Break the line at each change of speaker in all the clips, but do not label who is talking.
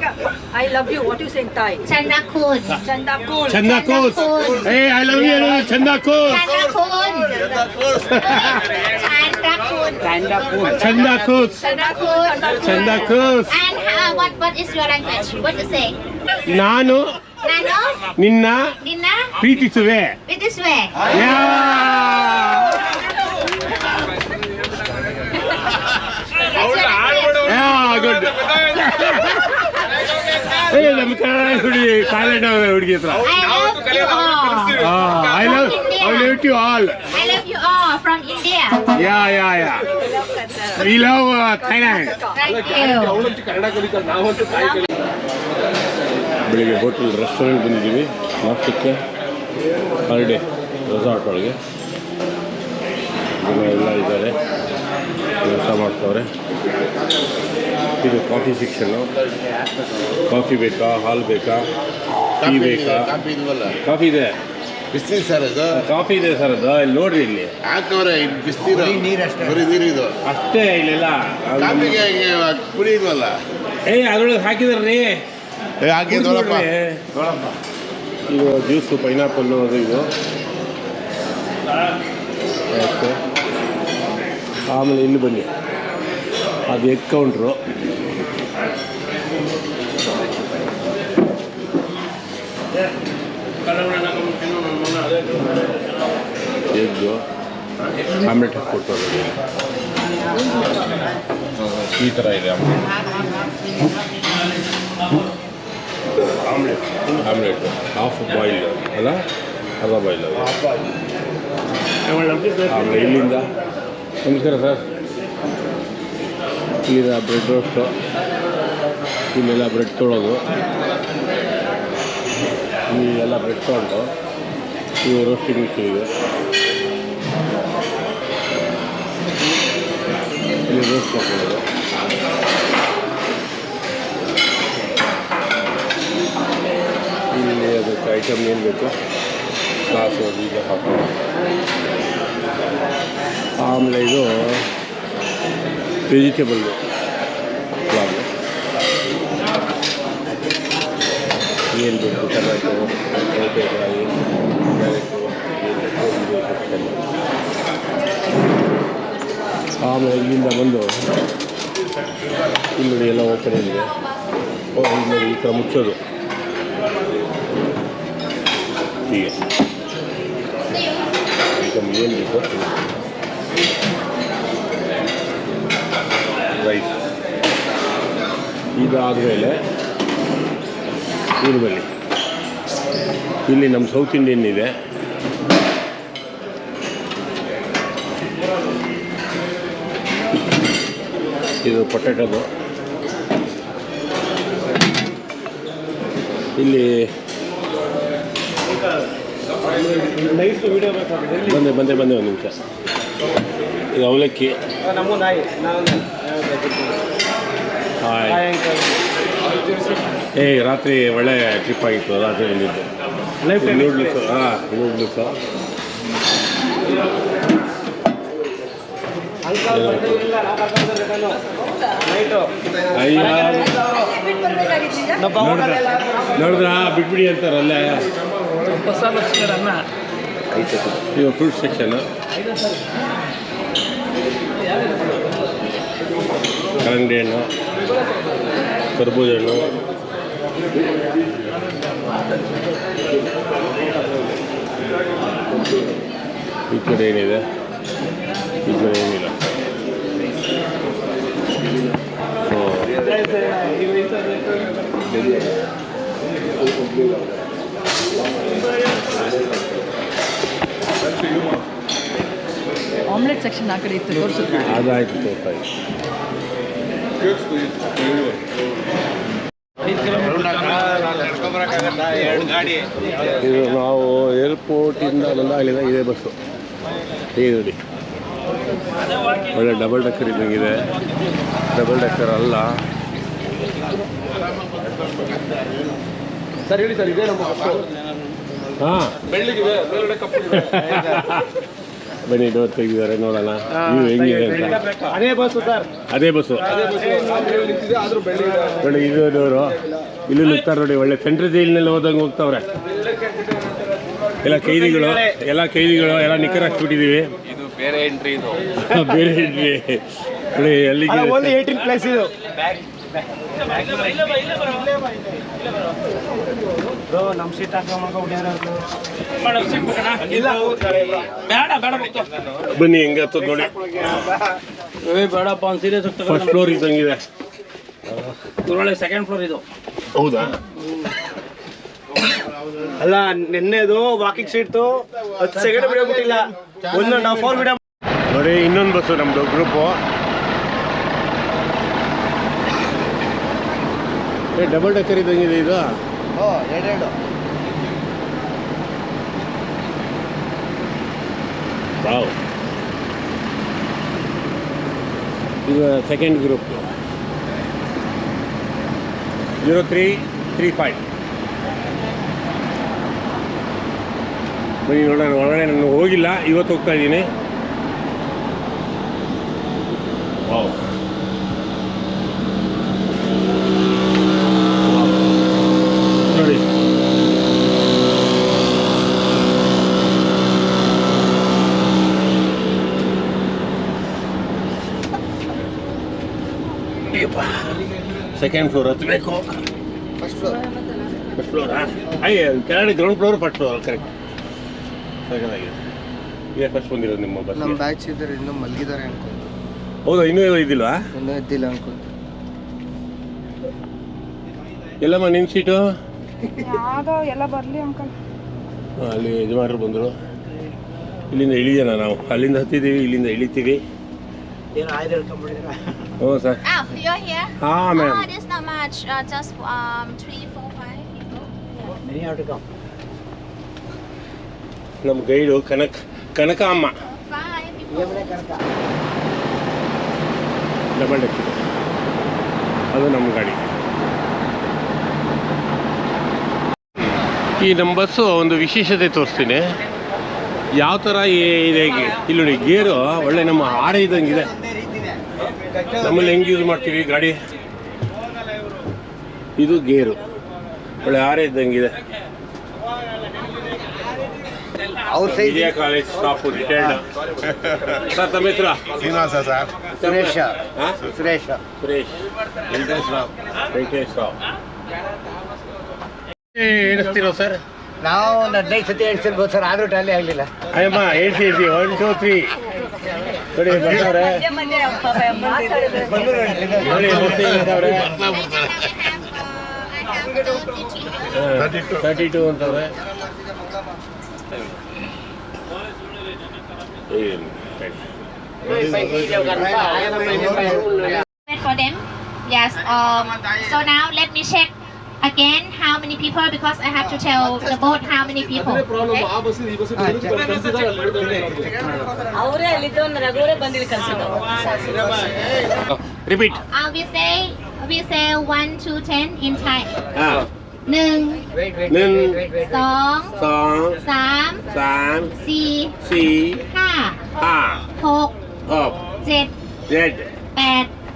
I love you. What do you say Thai? Chanda
Kun. Chanda Kun. Chanda
Kun. Hey, I love you. I love you. Chanda Kun. Chanda Kun.
Chanda Kun.
Chanda Kun. Chanda Kun. Chanda Kun.
Chanda Kun.
And uh, what what is your language? What do you say?
ನಾನು
ನಾನು
ನಿನ್ನ
ನಿನ್ನ
ಪ್ರೀತಿಸುವೆ ಪ್ರೀತಿಸುವೆ Yeah, good. ನಮ್ಮ ಕನ್ನಡ ಹುಡುಗಿ Thailand ಹುಡುಗಿ ಹತ್ರ.
I love you all.
I love I love you all
I love you all. From India.
Yeah yeah yeah we love Thailand
thank you.
ಬೆಳಿಗ್ಗೆ hotel restaurant ಬಂದಿದ್ದೀವಿ. ಮಾರ್ಕ್ಸ್ ಪರ್ ಡೇ ರೆಸಾರ್ಟ್ ಒಳಗೆ. ಜನ ಎಲ್ಲ ಇದ್ದಾರೆ. ಕೆಲಸ ಮಾಡ್ತವ್ರೆ. ಇದು ಕಾಫಿ ಸೆಕ್ಷನ್ನು ಕಾಫಿ ಬೇಕಾ ಹಾಲು ಬೇಕಾ ಟೀ ಬೇಕಾ? ಕಾಫಿ ಇದೆ.
ಬಿಸ್ತೀರಿ ಸರ್ ಅದು?
ಕಾಫಿ ಇದೆ ಸರ್ ಅದು ಇಲ್ಲಿ ನೋಡ್ರಿ ಇಲ್ಲಿ.
ಹಾಕವ್ರೆ ಇದು ಬಿಸ್ತೀರ ಬರೀ ನೀರು ಇದು?
ಅಷ್ಟೇ ಇಲ್ಲೆಲ್ಲ.
ಕಾಫಿಗೆ ಪುಡಿ ಇಲ್ವಲ್ಲ?
ಏ ಅದ್ರೊಳಗೆ ಹಾಕಿದಾರ್ರಿ
ಹಾಕಿ ನೋಡಪ್ಪ.
ಇದು ಜ್ಯೂಸು ಪೈನಾಪಲ್ಲು ಅದು ಇದು. ಆಯ್ತು. ಆಮೇಲೆ ಇಲ್ಲಿ ಬನ್ನಿ. ಅದು ಎಗ್ ಕೌಂಟ್ರು ಎಗ್ಗು. ಆಮ್ಲೆಟ್ ಹಾಕ್ಕೊಡ್ತಾರೆ ಈ ಥರ ಇದೆ ಆಮ್ಲೆಟ್. ಆಮ್ಲೆಟ್. ಹಾಫ್ ಬಾಯ್ಲ್ ಅಲ್ಲ? ಅರ್ಧ ಬಾಯ್ಲ್ ಆಮೇಲೆ ಇಲ್ಲಿಂದ ನಮಸ್ಕಾರ ಸರ್ ಇಲ್ಲಿಂದ ಬ್ರೆಡ್ ರೋಸ್ಟು ಇಲ್ಲೆಲ್ಲ ಬ್ರೆಡ್ ತೊಳೋದು ಇಲ್ಲೆಲ್ಲ ಬ್ರೆಡ್ ತೊಗೊಂಡು ಇವು ರೋಸ್ಟಿಂಗ್ ಮಿಷಿನ್ ಇಲ್ಲಿ ರೋಸ್ಟ್ ಮಾಡ್ಕೊಳ್ಳೋದು ಇಲ್ಲಿ ಅದಕ್ಕೆ ಐಟಮ್ ಏನು ಬೇಕು ಸಾಸು ಈಗ ಹಾಕೋದು ಆಮೇಲೆ ಇದು ವೆಜಿಟೇಬಲ್ ಪ್ಲಾನ್ ಏನು ಬೇಕು, ಟೊಮ್ಯಾಟೊ ಹಾಕ್ಕೊಂಡು. ಆಮೇಲೆ ಇಲ್ಲಿಂದ ಬಂದು ಇಲ್ಲಿ ಎಲ್ಲ ಓಪನ್ ಇದೆ ಈ ಥರ ಮುಚ್ಚೋದು. ಹೀಗೆ. ಏನು ಬೇಕು? ರೈಸ್ ಇದಾದ ಮೇಲೆ ಬನ್ನಿ ಇಲ್ಲಿ ನಮ್ಮ ಸೌತ್ ಇಂಡಿಯನ್ ಇದೆ. ಇದು ಪೊಟ್ಯಾಟೋದು ಇಲ್ಲಿ ಬಂದೆ ಬಂದೆ ಬಂದೆ ಒಂದು ನಿಮಿಷ. ಇದು ಅವಲಕ್ಕಿ. ಹಾಯ್ ಏ ರಾತ್ರಿ ಒಳ್ಳೆ ಟ್ರಿಪ್ ಆಗಿತ್ತು ರಾತ್ರಿ ಬಂದಿದ್ದು ಸರ್ ಹಾಂ ನೂಡ್ಲ್ಸು ಅಯ್ಯ. ನೋಡಿದ್ರ ಬಿಟ್ಬಿಡಿ ಅಂತಾರಲ್ಲೇ. ಇವಾಗ ಫ್ರೂಟ್ ಸೆಕ್ಷನ್ ಕಲ್ಲಂಗಡಿ ಹಣ್ಣು ಕರ್ಬೂಜ ಹಣ್ಣು ಈ ಕಡೆ ಏನಿದೆ ಈ ಕಡೆ ಏನಿಲ್ಲ ಸೊ
ಸೆಕ್ಷನ್ ಆ ಕಡೆ ಇತ್ತು ತೋರಿಸಿದ್ರು
ಅದಾಯ್ತು ತೋರ್ತಾ ಇತ್ತು ಇದು ನಾವು ಏರ್ಪೋರ್ಟಿಂದ ಬಂದಾಗಲಿಂದ ಇದೇ ಬಸ್ಸು ಇದೇ ನೋಡಿ. ಒಳ್ಳೆ ಡಬಲ್ ಡೆಕ್ಕರ್ ಇದ್ದಂಗಿದೆ ಡಬಲ್ ಡಕ್ಕರ್ ಅಲ್ಲ.
ಸರ್ ಹೇಳಿ ಸರ್ ಇದೇ ನಮ್ಮ
ಹಾಂ.
ಬೆಳ್ಳಿಗಿದೆ ಮೇಲ್ಗಡೆ ಕಪ್ಪು ಇದೆ.
ಬನ್ನಿ ಡೋರ್ ತೆಗೆದಿದ್ದಾರೆ ನೋಡೋಣ. ನೀವು ಹೆಂಗಿದೆ ಅಂತ
ಅದೇ ಬಸ್ಸು ಸರ್
ಅದೇ ಬಸ್ಸು. ನೋಡಿ ಇದು. ಡೋರು ಇಲ್ಲಿ ನಿಲ್ತಾರೆ ನೋಡಿ ಒಳ್ಳೆ ಸೆಂಟ್ರಲ್ ಜೈಲಿನಲ್ಲಿ ಹೋದಂಗೆ ಹೋಗ್ತಾವ್ರೆ. ಎಲ್ಲ ಕೈದಿಗಳು ಎಲ್ಲ ಕೈದಿಗಳು ಎಲ್ಲ ನಿಖರ ಹಾಕ್ಬಿಟ್ಟಿದ್ದೀವಿ.
ಇದು ಬೇರೆ ಎಂಟ್ರಿ ಇದು.
ಬೇರೆ ಎಂಟ್ರಿ ನೋಡಿ ಅಲ್ಲಿಗೆ
ಓನ್ಲಿ ಏಯ್ಟೀನ್ ಪ್ಲಸ್ ಇದು. ನಮ್ಮ ಸೀಟ್ ಇಲ್ಲ
ಬನ್ನಿ ಹೆಂಗೆ ನೋಡಿ.
ಬೇಡಪ್ಪ ಒಂದು ಸೀರಿಯಸ್
ಫಸ್ಟ್ ಫ್ಲೋರ್ ಇದ್ದಂಗಿದೆ.
ಇದ್ರೊಳಗೆ ಸೆಕೆಂಡ್ ಫ್ಲೋರ್ ಇದು.
ಹೌದಾ?
ಅಲ್ಲ ನಿನ್ನೆದು ವಾಕಿಂಗ್ ಸೀಟ್ದು ಹತ್ತು ಸೆಕೆಂಡ್ ಬಿಡಬಿಟ್ಟಿಲ್ಲ ಒಂದು ಹಾಫ್ ಅವರ್ ವಿಡಿಯೋ
ನೋಡಿ ಇನ್ನೊಂದು ಬಸ್ಸು ನಮ್ಮದು ಗ್ರೂಪು ಏ ಡಬಲ್ ಡೆಕರ್ ಇದ್ದಂಗಿದೆ ಇದು. ವಾವ್. ಇದು second group zero three three five ಬನ್ನಿ ನೋಡೋಣ, ಒಳಗಡೆ ನಾನು ಹೋಗಿಲ್ಲ, ಇವತ್ತು ಹೋಗ್ತಾ ಇದ್ದೀನಿ. ವಾವ್ ನೋಡಿ ಸೆಕೆಂಡ್ ಫ್ಲೋರ್ ಹತ್ತಬೇಕು ಫಸ್ಟ್ ಫ್ಲೋರ್ ಅಯ್ಯ ಕೆಳಗಡೆ ground floor first floor correct ಸರಿಯಾಗಿದೆ ಈಗ ಫಸ್ಟ್ ಬಂದಿರೋದು ನಿಮ್ಮ ಬಸ್
ನಮ್ಮ ಬ್ಯಾಚ್ ಇದ್ದಾರೆ ಇನ್ನೂ ಮಲಗಿದ್ದಾರೆ ಅನ್ಕೊಂಡು
ಹೌದಾ ಇನ್ನೂ ಇದಿಲ್ವಾ
ಇನ್ನೂ ಎದ್ದಿಲ್ಲ ಅನ್ಕೊಂಡು
ಎಲ್ಲಮ್ಮ ನಿನ್ನ ಸೀಟು
ಯಾವುದೋ ಎಲ್ಲ ಬರಲಿ ಅಂಕಲ್
ಅಲ್ಲಿ ಯಜಮಾನರು ಬಂದರು ಇಲ್ಲಿಂದ ಇಳಿಯೋಣ ನಾವು ಅಲ್ಲಿಂದ ಹತ್ತಿದ್ದೀವಿ ಇಲ್ಲಿಂದ ಇಳಿತೀವಿ
ಏನು ಆಯ್ತು ಹೇಳ್ಕೊಂಡ್ಬಿಟ್ಟಿದ್ದೀರಾ
ಹ್ಞೂ ಸರ್
Oh, you're here?
ಹಾಂ ma'am
Oh, there's not much. Uh, just um, three, four, five people.
Many are to come.
ನಮ್ಮ ಗೈಡು ಕನಕ ಕನಕ ಅಮ್ಮ
Five people.
ಡಬಲ್ ಡೆಕ್ ಇದೆ ಅದು ನಮ್ಮ ಗಾಡಿ ಈ ನಮ್ಮ ಬಸ್ಸು ಒಂದು ವಿಶೇಷತೆ ತೋರಿಸ್ತೀನಿ ಯಾವ ಥರ ಇದೆ ಇಲ್ಲಿ ನೋಡಿ ಗೇರು ಒಳ್ಳೆ ನಮ್ಮ ಹಾರೆ ಇದ್ದಂಗಿದೆ ನಮ್ಮಲ್ಲಿ ಹೆಂಗೆ ಯೂಸ್ ಮಾಡ್ತೀವಿ ಗಾಡಿ? ಇದು ಗೇರು. ಒಳ್ಳೆ ಆರೆ ಇದ್ದಂಗಿದೆ.
ಅವ್ರ
ಹಿರಿಯ ಕಾಲೇಜ್ ಸ್ಟಾಫ್ ರಿಟೈರ್ಡ್ ಸರ್ ತಮ್ಮ ಹೆಸರು?
ಶ್ರೀನಿವಾಸ ಸರ್
ಸುರೇಶ.
ಹಾಂ?
ಸುರೇಶ.
ಸುರೇಶ್. ವೆಂಕಟೇಶ್ ರಾವ್. ವೆಂಕಟೇಶ್ ರಾವ್. ಎಣಿಸ್ತಿರೋ ಸರ್
ನಾವು ಒಂದು ಹದಿನೈದು ಸತಿ ಹೇಳ್ತಿರ್ಬೋದು ಸರ್ ಆದ್ರೂ ಟಾಲಿ ಆಗಲಿಲ್ಲ.
ಅಯ್ಯಮ್ಮ ಹೇಳ್ಸಿ ಸಿ ಒನ್ ಟೂ ತ್ರೀ ನೋಡಿ ಬರ್ತಾವ್ರೆ ನೋಡಿ
uh, uh.
ತರ್ಟಿ ಟೂ ಅಂತವ್ರೆ
for them. Yes. Um. So now let me check again how many people? Because I have to tell the board how many people.
Ah,
Repeat.
Uh, we say we say one to ten in Thai.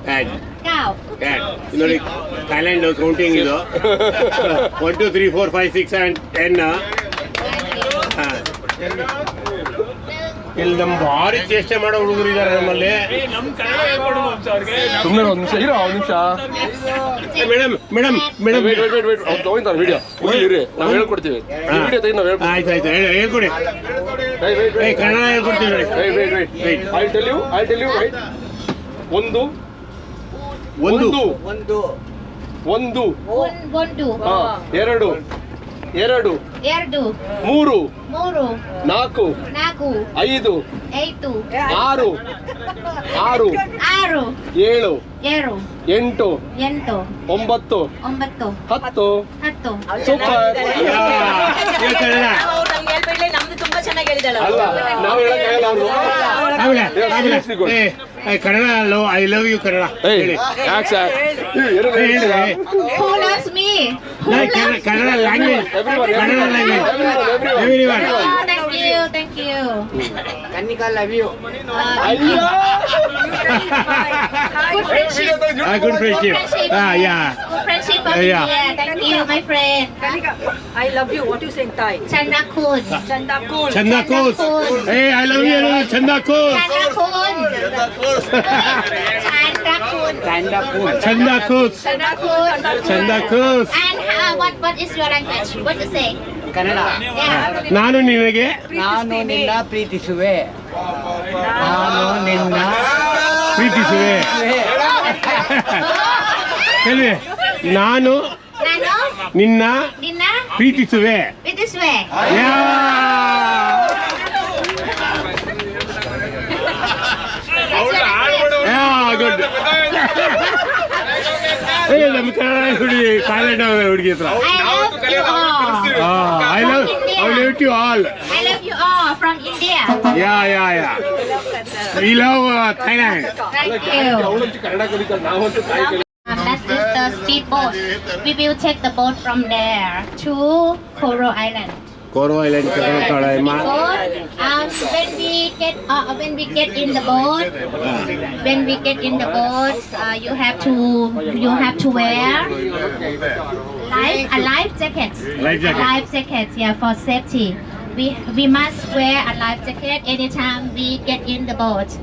Eight. That. You
know, like Thailand
uh, counting is uh, 1, 2, 3, 4, 5, 6, and 10. Uh, ಇಲ್ಲಿ ನಮ್ಮ ಭಾರಿ ಚೇಷ್ಟೆ ಮಾಡೋ ಹುಡುಗರು ಇದ್ದಾರೆ ನಮ್ಮಲ್ಲಿ.
ಸುಮ್ಮನೆ ಒಂದು ನಿಮಿಷ ಇರೋ ಒಂದು ನಿಮಿಷ.
Madam
madam madam. Wait wait ಅವ್ರು ತಗೊಂತಾರೆ ವಿಡಿಯೋ ಇರಿ ನಾವು ಹೇಳ್ಕೊಡ್ತೀವಿ. ವಿಡಿಯೋ ತೆಗೆದು ನಾವು
ಆಯ್ತು ಆಯ್ತು. ಹೇಳಿ ಹೇಳ್ಕೊಡಿ. ಕನ್ನಡ ಹೇಳ್ಕೊಡ್ತೀವಿ.
ಟೆಲ್ ಯು ಟೆಲ್ ಯು ಒಂದು
ಒಂದು.
ಒಂದು. ಒಂದು. ಒಂದು. ಎರಡು. ಎರಡು.
ಎರಡು.
ಮೂರು.
ಮೂರು.
ನಾಲ್ಕು.
ನಾಲ್ಕು.
ಐದು.
ಐದು.
ಆರು. ಆರು.
ಆರು.
ಏಳು.
ಏಳು.
ಎಂಟು.
ಎಂಟು.
ಒಂಬತ್ತು.
ಒಂಬತ್ತು.
ಹತ್ತು.
ಹತ್ತು.
ಸೂಪರ್.
ನಮ್ದು ತುಂಬಾ ಚೆನ್ನಾಗಿ ಹೇಳಿದಾಳೆ
ಅಲ್ಲ ನಾವು ಹೇಳಕ್ಕಾಗಲ್ಲ
ನಾವು Kannada love I love you Kannada ಹೇಳಿ
ಯಾಕೆ ಸರ್
ಹೇಳಿ ಹೇಳಿ.
Who loves me? Who
ನಾ
loves
Kannada- Kannada language
Everyone,
Kannada
everyone,
language
everyone, everyone.
Everyone
Oh, thank you. thank you.
Kannika love you
Uh, good friendship.
Ah, good friendship. Ah, yeah.
Good friendship from
Yeah.
India. Thank you, my friend.
I love you. What you say in Thai?
Chanda Kun.
Chanda cool.
ಚಂದ ಕೂಸ್ ಏ I love you ಚಂದ ಕೂಸ್
Chanda Kun. Chanda Kun.
Chanda ಕೂಸ್
Chanda Kun.
Chanda ಕೂಸ್
And uh, what what is your language? What you say?
Kannada
Yeah.
ನಾನು ನಿನಗೆ
ನಾನು ನಿನ್ನ ಪ್ರೀತಿಸುವೆ ನಾನು ನಿನ್ನ
ಪ್ರೀತಿಸುವೆ ಹೇಳಿ ನಾನು
Yeah.
ನಿನ್ನ? ಪ್ರೀತಿಸುವೆ
It is way.
Yeah yeah good ಏ ನಮ್ಮ ಕನ್ನಡ ಹುಡುಗಿ ಥಾಯ್ಲೆಂಡ್ ಹುಡುಗಿ ಹತ್ರ
I love you all.
I love I love you all
I love you all from India.
Yeah yeah yeah we love Thailand
Thank you.
Kannada ಕಲಿತಾರೆ ನಾವಂತೂ ತಾಯಿ ಕಲಿ
Um, that is the speedboat. We will take the boat from there to Coral Island.
Coral island Karnataka
Boat. When we get uh, when we get in the boat, when we get in the boat, uh, you have to you have to wear life a life jacket.
Life jacket.
Life jacket, yeah, for safety. We we must wear a life jacket anytime we get in the boat.